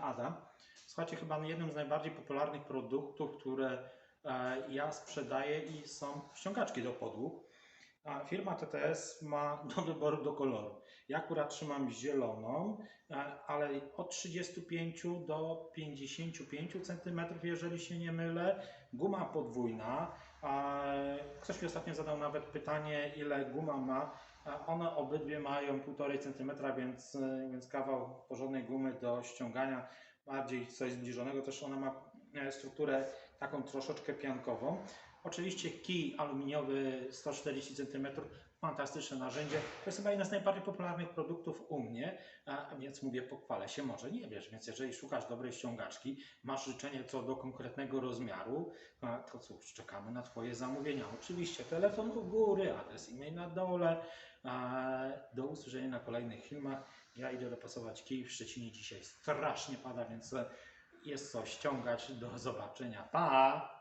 Adam. Słuchajcie, chyba jednym z najbardziej popularnych produktów, które e, ja sprzedaję i są ściągaczki do podłóg. Firma TTS ma do wyboru do koloru. Ja akurat trzymam zieloną, e, ale od 35 do 55 cm, jeżeli się nie mylę. Guma podwójna. Ktoś mi ostatnio zadał nawet pytanie, ile guma ma. One obydwie mają 1,5 cm, więc, więc kawał porządnej gumy do ściągania, bardziej coś zbliżonego. Też ona ma e, strukturę taką troszeczkę piankową. Oczywiście kij aluminiowy 140 cm, fantastyczne narzędzie. To jest chyba jeden z najbardziej popularnych produktów u mnie, a więc mówię, pochwalę się, może nie wiesz. Więc jeżeli szukasz dobrej ściągaczki, masz życzenie co do konkretnego rozmiaru, to cóż, czekamy na Twoje zamówienia. Oczywiście telefon u góry, adres e-mail na dole. Do usłyszenia na kolejnych filmach. Ja idę dopasować kij. W Szczecinie dzisiaj strasznie pada, więc jest co ściągać. Do zobaczenia. Pa!